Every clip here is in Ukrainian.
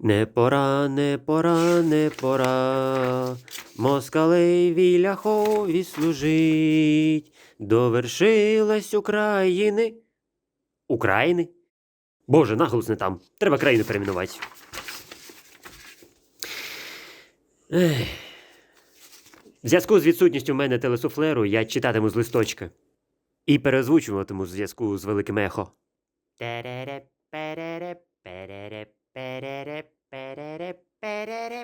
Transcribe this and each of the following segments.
Не пора, не пора, не пора, москалеві ляхові служить, довершилась України. України? Боже, наголос не там. Треба країну перейменувати. В зв'язку з відсутністю в мене телесуфлеру я читатиму з листочка. І переозвучуватиму в зв'язку з великим ехо.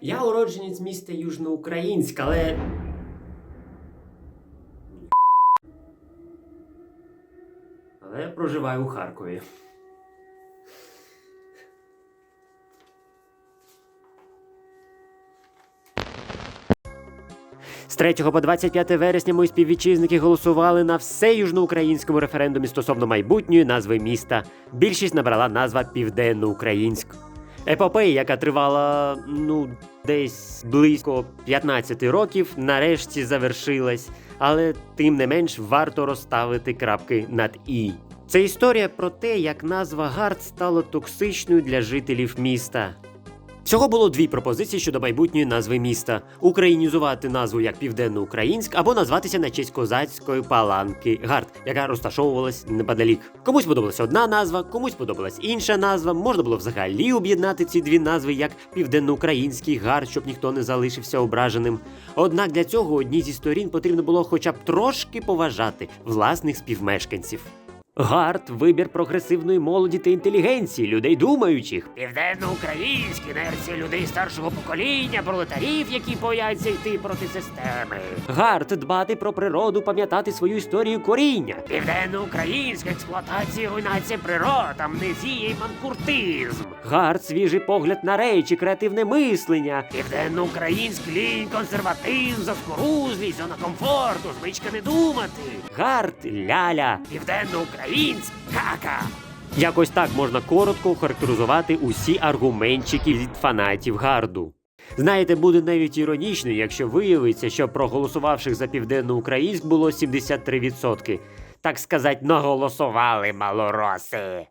Я уродженець міста Южноукраїнськ, але. Але я проживаю у Харкові. З 3 по 25 вересня мої співвітчизники голосували на все южноукраїнському референдумі стосовно майбутньої назви міста. Більшість набрала назва Південноукраїнськ. Епопея, яка тривала ну десь близько 15 років, нарешті завершилась, але тим не менш варто розставити крапки над і. Це історія про те, як назва Гард стала токсичною для жителів міста. Всього було дві пропозиції щодо майбутньої назви міста: українізувати назву як Південноукраїнськ або назватися на честь козацької паланки Гард, яка розташовувалась неподалік. Комусь подобалася одна назва, комусь подобалась інша назва. Можна було взагалі об'єднати ці дві назви як Південноукраїнський Гард, щоб ніхто не залишився ображеним. Однак для цього одній зі сторін потрібно було хоча б трошки поважати власних співмешканців. Гард вибір прогресивної молоді та інтелігенції, людей думаючих. Південноукраїнські інерція людей старшого покоління, пролетарів, які бояться йти проти системи. Гард дбати про природу, пам'ятати свою історію коріння. Південноукраїнська експлуатація, руйнація природ, амнезія і манкуртизм. Гард свіжий погляд на речі, креативне мислення. Південноукраїнський лінь, консерватизм, заскорузлість, зона комфорту, звичка не думати. Гард ляля. Південноукраїнськ кака. Якось так можна коротко охарактеризувати усі аргументчики від фанатів гарду. Знаєте, буде навіть іронічно, якщо виявиться, що проголосувавших за південноукраїнськ було 73%. Так сказать, наголосували малороси.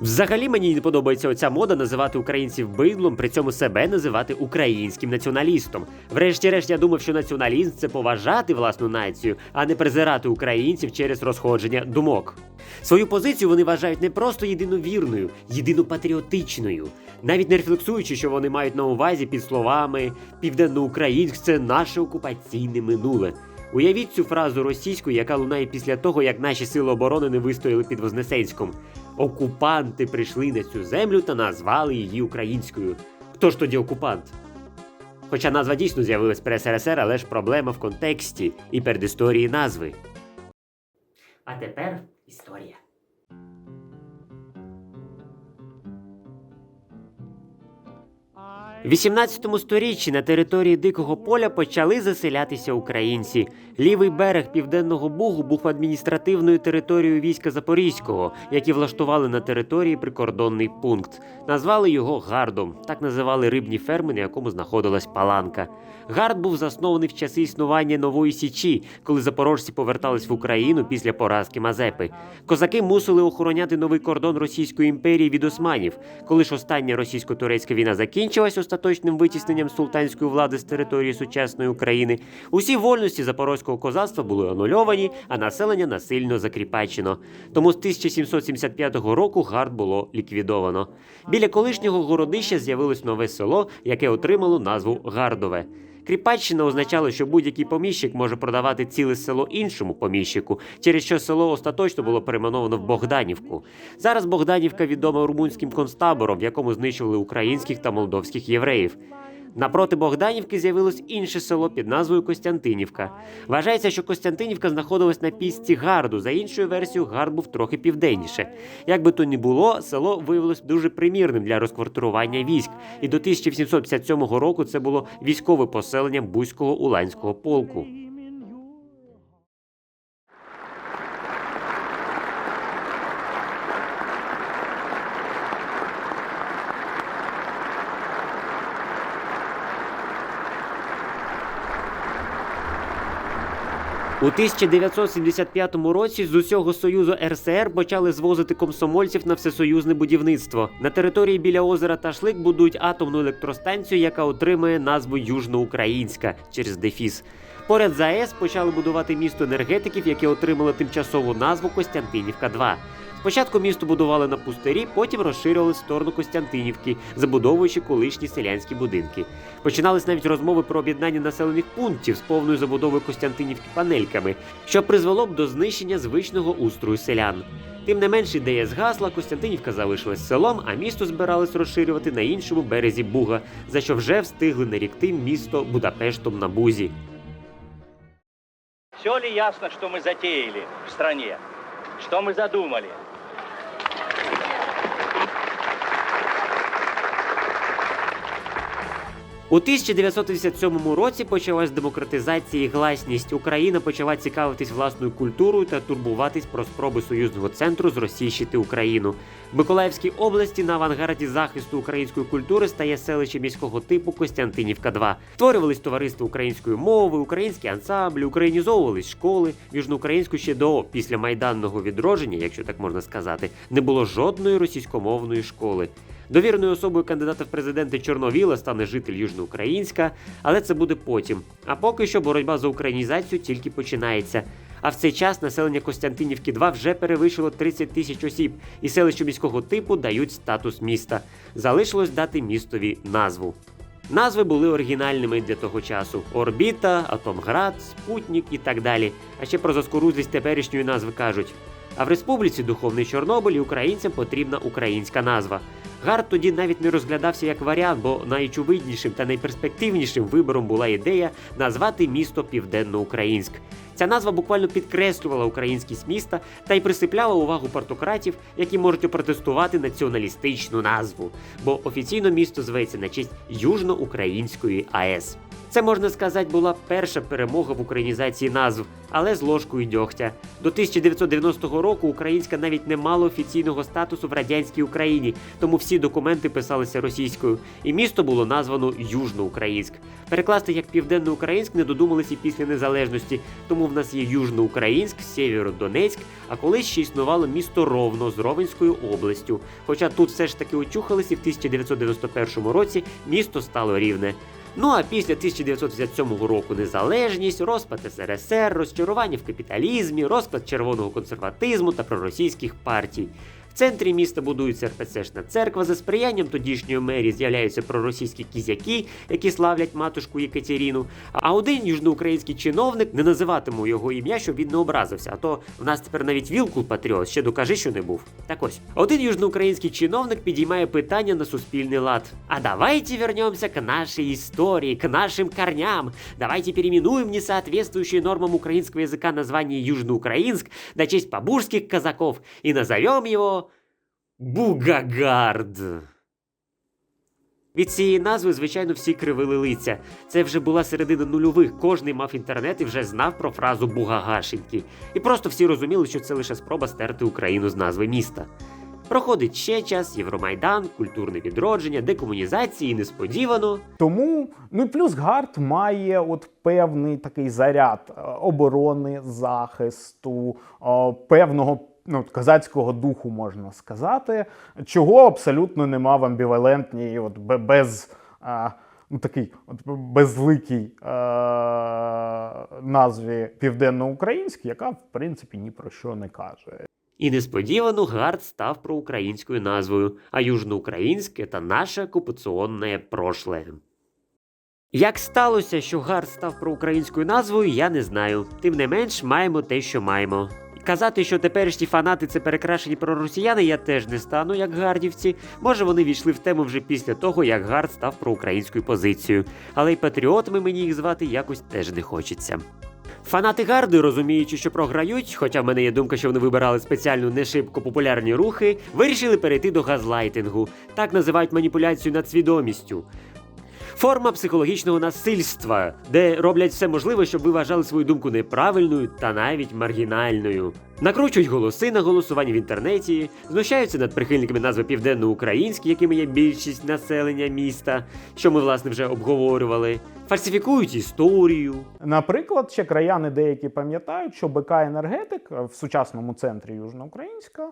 Взагалі мені не подобається оця мода називати українців бидлом, при цьому себе називати українським націоналістом. Врешті-решт, я думав, що націоналізм це поважати власну націю, а не презирати українців через розходження думок. Свою позицію вони вважають не просто єдиновірною, єдинопатріотичною, навіть не рефлексуючи, що вони мають на увазі під словами Південноукраїнськ це наше окупаційне минуле. Уявіть цю фразу російську, яка лунає після того, як наші сили оборони не вистояли під Вознесенськом. Окупанти прийшли на цю землю та назвали її українською. Хто ж тоді окупант? Хоча назва дійсно з'явилась при СРСР, але ж проблема в контексті і передісторії назви. А тепер історія. В 18 сторіччі на території Дикого поля почали заселятися українці. Лівий берег Південного Бугу був адміністративною територією війська Запорізького, які влаштували на території прикордонний пункт. Назвали його Гардом. Так називали рибні ферми, на якому знаходилась паланка. Гард був заснований в часи існування нової січі, коли запорожці повертались в Україну після поразки Мазепи. Козаки мусили охороняти новий кордон Російської імперії від османів. Коли ж остання російсько-турецька війна закінчилась остаточним витісненням султанської влади з території сучасної України, усі вольності запорозького козацтва були анульовані, а населення насильно закріпачено. Тому з 1775 року гард було ліквідовано. Біля колишнього городища з'явилось нове село, яке отримало назву Гардове. Кріпаччина означало, що будь-який поміщик може продавати ціле село іншому поміщику, через що село остаточно було перейменовано в Богданівку. Зараз Богданівка відома румунським концтабором, в якому знищували українських та молдовських євреїв. Напроти Богданівки з'явилось інше село під назвою Костянтинівка. Вважається, що Костянтинівка знаходилась на пісці Гарду. За іншою версією, Гард був трохи південніше. Як би то ні було, село виявилось дуже примірним для розквартирування військ, і до 1757 року це було військове поселення Бузького уланського полку. У 1975 році з усього союзу РСР почали звозити комсомольців на всесоюзне будівництво. На території біля озера Ташлик будують атомну електростанцію, яка отримає назву Южноукраїнська через дефіс. Поряд з АЕС почали будувати місто енергетиків, яке отримало тимчасову назву Костянтинівка 2 Спочатку місто будували на пустирі, потім розширювали в сторону Костянтинівки, забудовуючи колишні селянські будинки. Починались навіть розмови про об'єднання населених пунктів з повною забудовою Костянтинівки панельками, що призвело б до знищення звичного устрою селян. Тим не менш, ідея згасла, Костянтинівка залишилась селом, а місто збирались розширювати на іншому березі Буга, за що вже встигли нарікти місто Будапештом на Бузі. Все ли ясно, что мы затеяли в стране? Что мы задумали? У 1957 році почалась демократизація і гласність. Україна почала цікавитись власною культурою та турбуватись про спроби союзного центру зросійщити Україну. В Миколаївській області на авангарді захисту української культури стає селище міського типу Костянтинівка 2 Створювались товариства української мови, українські ансамблі, українізовувались школи. Южноукраїнську ще до післямайданного відродження, якщо так можна сказати, не було жодної російськомовної школи. Довіреною особою кандидата в президенти Чорновіла стане житель Южноукраїнська, але це буде потім. А поки що боротьба за українізацію тільки починається. А в цей час населення Костянтинівки 2 вже перевищило 30 тисяч осіб, і селищу міського типу дають статус міста. Залишилось дати містові назву. Назви були оригінальними для того часу: Орбіта, Атомград, Спутник і так далі. А ще про заскорузлість теперішньої назви кажуть. А в республіці Духовний Чорнобиль українцям потрібна українська назва. Гард тоді навіть не розглядався як варіант, бо найочевиднішим та найперспективнішим вибором була ідея назвати місто Південноукраїнськ. Ця назва буквально підкреслювала українськість міста та й присипляла увагу портократів, які можуть опротестувати націоналістичну назву, бо офіційно місто зветься на честь Южноукраїнської АЕС. Це можна сказати була перша перемога в українізації назв, але з ложкою дьогтя. До 1990 року українська навіть не мала офіційного статусу в радянській Україні, тому всі документи писалися російською, і місто було названо Южноукраїнськ. Перекласти як Південноукраїнськ не додумались і після незалежності, тому в нас є Южноукраїнськ, Сєвєродонецьк, а колись ще існувало місто Ровно з Ровенською областю. Хоча тут все ж таки очухались і в 1991 році місто стало рівне. Ну а після 1957 року незалежність, розпад СРСР, розчарування в капіталізмі, розклад червоного консерватизму та проросійських партій. Центрі міста будується РПЦшна церква. За сприянням тодішньої мерії з'являються проросійські кізяки, які славлять матушку Єкатеріну. А один южноукраїнський чиновник не називатиму його ім'я, щоб він не образився. А то в нас тепер навіть вілкул патріот, ще докажи, що не був. Так ось один южноукраїнський чиновник підіймає питання на суспільний лад. А давайте вернемся к нашей истории, к нашим корням. Давайте переименуем несоответствующие нормам украинского языка название Южноукраинск на честь побурских казаков и назовем его Бугагард. Від цієї назви, звичайно, всі кривили лиця. Це вже була середина нульових. Кожний мав інтернет і вже знав про фразу Бугагашеньки. І просто всі розуміли, що це лише спроба стерти Україну з назви міста. Проходить ще час, Євромайдан, культурне відродження, декомунізація і несподівано. Тому, ну і плюс Гард має от певний такий заряд е, оборони, захисту, е, певного ну, казацького духу, можна сказати, чого абсолютно нема в амбівалентній, от без. е, Ну, такий от безликій е- назві Південноукраїнськ, яка в принципі ні про що не каже. І несподівано Гард став проукраїнською назвою, а южноукраїнське та наше окупаційне прошле. Як сталося, що Гард став проукраїнською назвою, я не знаю. Тим не менш, маємо те, що маємо. Казати, що теперішні фанати це перекрашені проросіяни, я теж не стану, як гардівці. Може, вони війшли в тему вже після того, як Гард став проукраїнською позицією. Але й патріотами мені їх звати якось теж не хочеться. Фанати гарди, розуміючи, що програють, хоча в мене є думка, що вони вибирали спеціально не шибко популярні рухи, вирішили перейти до газлайтингу. Так називають маніпуляцію над свідомістю. Форма психологічного насильства, де роблять все можливе, щоб ви вважали свою думку неправильною та навіть маргінальною. Накручують голоси на голосуванні в інтернеті, знущаються над прихильниками назви Південноукраїнський, якими є більшість населення міста, що ми власне вже обговорювали, фальсифікують історію. Наприклад, ще краяни деякі пам'ятають, що БК енергетик в сучасному центрі Южноукраїнська,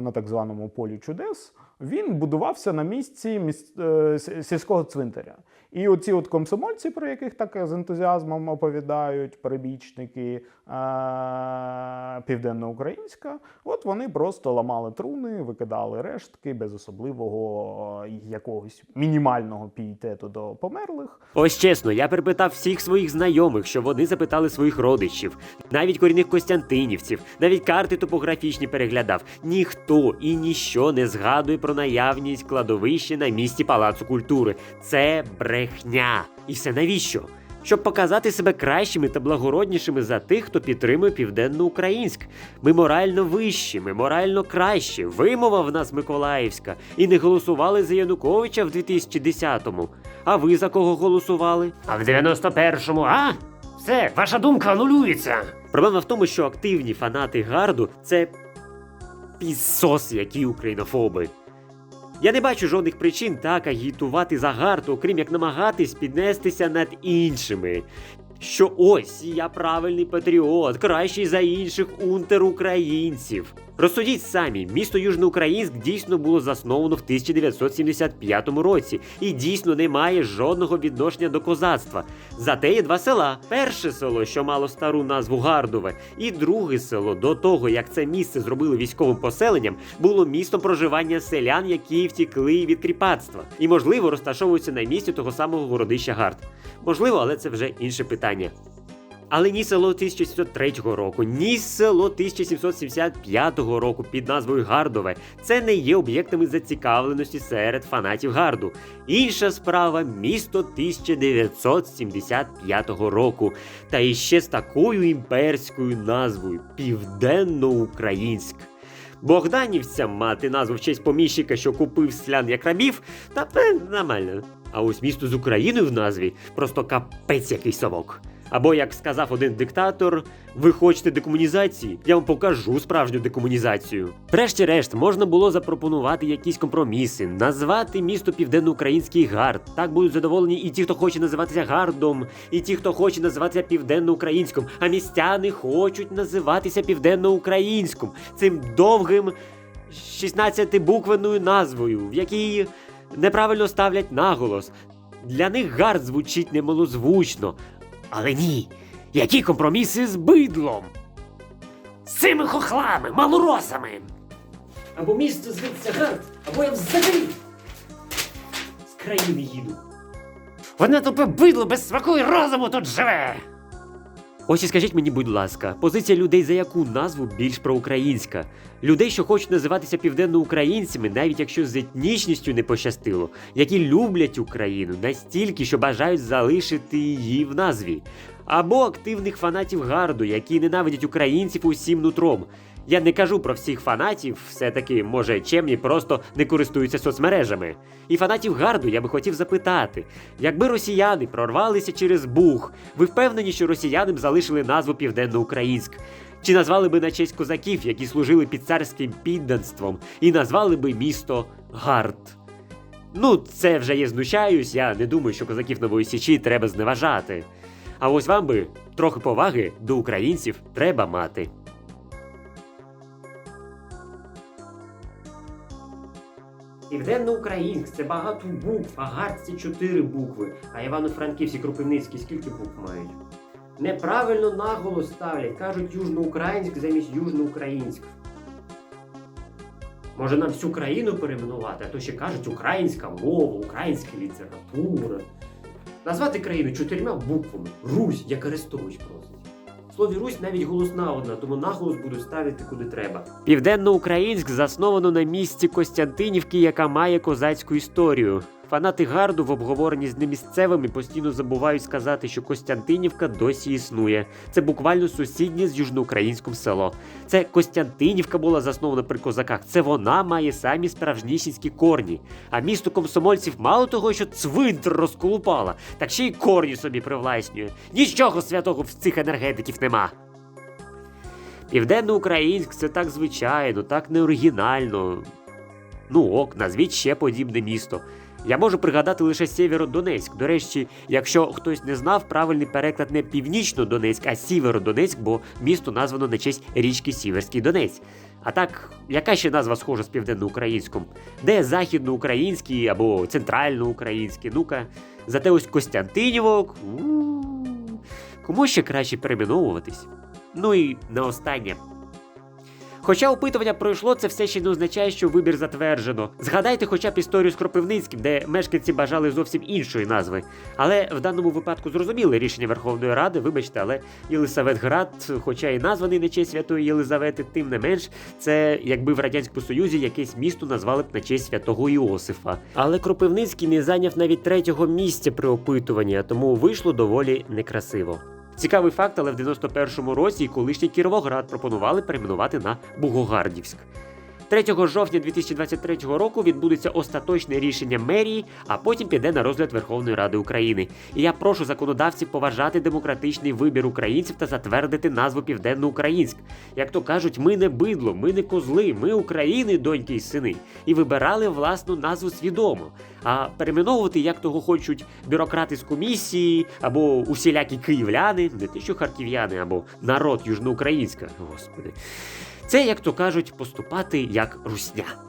на так званому полі чудес, він будувався на місці міс... е, сільського цвинтаря. І оці от комсомольці, про яких так з ентузіазмом оповідають, перебічники е- південноукраїнська, от вони просто ламали труни, викидали рештки без особливого е, якогось мінімального пієтету до померлих. Ось чесно, я перепитав всіх своїх знайомих, що вони запитали своїх родичів, навіть корінних костянтинівців, навіть карти топографічні переглядав. Ніхто і ніщо не згадує про наявність кладовища на місці палацу культури. Це брехня. І все навіщо? Щоб показати себе кращими та благороднішими за тих, хто підтримує південноукраїнськ. Ми морально вищі, ми морально кращі. Вимова в нас Миколаївська. І не голосували за Януковича в 2010-му. А ви за кого голосували? А в 91-му, а? Все, ваша думка анулюється. Проблема в тому, що активні фанати гарду це пісос, які українофоби. Я не бачу жодних причин так агітувати за гард, окрім як намагатись піднестися над іншими. Що ось я правильний патріот, кращий за інших унтер-українців. Розсудіть самі, місто Южноукраїнськ дійсно було засновано в 1975 році і дійсно не має жодного відношення до козацтва. Зате є два села: перше село, що мало стару назву Гардове, і друге село до того, як це місце зробили військовим поселенням, було містом проживання селян, які втікли від кріпацтва, і можливо розташовуються на місці того самого городища Гард. Можливо, але це вже інше питання. Але ні село 1703 року, ні село 1775 року під назвою Гардове це не є об'єктами зацікавленості серед фанатів Гарду. Інша справа місто 1975 року, та іще з такою імперською назвою Південноукраїнськ. Богданівцям мати назву в честь поміщика, що купив селян як рабів, та нормально. А ось місто з Україною в назві просто капець який совок. Або, як сказав один диктатор, ви хочете декомунізації? Я вам покажу справжню декомунізацію. Врешті-решт, можна було запропонувати якісь компроміси, назвати місто Південноукраїнський гард. Так будуть задоволені і ті, хто хоче називатися гардом, і ті, хто хоче називатися південноукраїнським. А містяни хочуть називатися південноукраїнським. Цим довгим 16-буквенною назвою, в якій неправильно ставлять наголос. Для них гард звучить немалозвучно. Але ні, які компроміси з бидлом? З цими хохлами, малоросами. Або місто звідси гард, або я взагалі з країни їду. Вона тупе бидло без смаку і розуму тут живе. Ось і скажіть мені, будь ласка, позиція людей за яку назву більш проукраїнська? Людей, що хочуть називатися південноукраїнцями, навіть якщо з етнічністю не пощастило, які люблять Україну настільки, що бажають залишити її в назві. Або активних фанатів гарду, які ненавидять українців усім нутром. Я не кажу про всіх фанатів, все-таки, може, чемні просто не користуються соцмережами. І фанатів гарду я би хотів запитати: якби росіяни прорвалися через Буг, ви впевнені, що росіяни б залишили назву Південноукраїнськ? Чи назвали би на честь козаків, які служили під царським підданством, і назвали би місто Гард? Ну, це вже я знущаюсь, я не думаю, що козаків Нової Січі треба зневажати. А ось вам би трохи поваги до українців треба мати. Південноукраїнськ це багато букв, а Гард це чотири букви. А Івано-Франківські Кропивницькі скільки букв мають? Неправильно наголос ставлять, кажуть южноукраїнськ замість южноукраїнськ. Може нам всю країну перейменувати, а то ще кажуть українська мова, українська література. Назвати країну чотирма буквами. Русь, як Арестович просить. Слові Русь навіть голосна одна, тому наголос буду ставити куди треба. Південноукраїнськ засновано на місці Костянтинівки, яка має козацьку історію. Фанати гарду в обговоренні з немісцевими постійно забувають сказати, що Костянтинівка досі існує. Це буквально сусіднє з южноукраїнським село. Це Костянтинівка була заснована при козаках. Це вона має самі справжнісінські корні. А місто комсомольців мало того, що цвинтар розколупала, так ще й корні собі привласнює. Нічого святого в цих енергетиків нема. Південноукраїнськ це так звичайно, так неоригінально. Ну ок, назвіть ще подібне місто. Я можу пригадати лише Сєвєродонецьк. До речі, якщо хтось не знав, правильний переклад не Північно-Донецьк, а Сіверодонецьк, бо місто названо на честь річки Сіверський Донець. А так, яка ще назва схожа з південноукраїнськом? Де західноукраїнський або центральноукраїнський? Ну-ка, зате ось Костянтинівок. у Кому ще краще перейменовуватись? Ну і на останнє. Хоча опитування пройшло, це все ще не означає, що вибір затверджено. Згадайте хоча б історію з Кропивницьким, де мешканці бажали зовсім іншої назви. Але в даному випадку зрозуміли рішення Верховної Ради, вибачте, але Єлисаветград, хоча і названий на честь святої Єлизавети, тим не менш, це якби в Радянському Союзі якесь місто назвали б на честь святого Іосифа. Але Кропивницький не зайняв навіть третього місця при опитуванні, тому вийшло доволі некрасиво. Цікавий факт, але в 91-му році і колишній Кіровоград пропонували перейменувати на Бугогардівськ. 3 жовтня 2023 року відбудеться остаточне рішення мерії, а потім піде на розгляд Верховної Ради України. І я прошу законодавців поважати демократичний вибір українців та затвердити назву Південноукраїнськ. Як то кажуть, ми не бидло, ми не козли, ми України, доньки й сини, і вибирали власну назву свідомо. А перейменовувати, як того хочуть бюрократи з комісії або усілякі київляни, не те, що харків'яни, або народ южноукраїнська, господи. Це, як то кажуть, поступати як русня.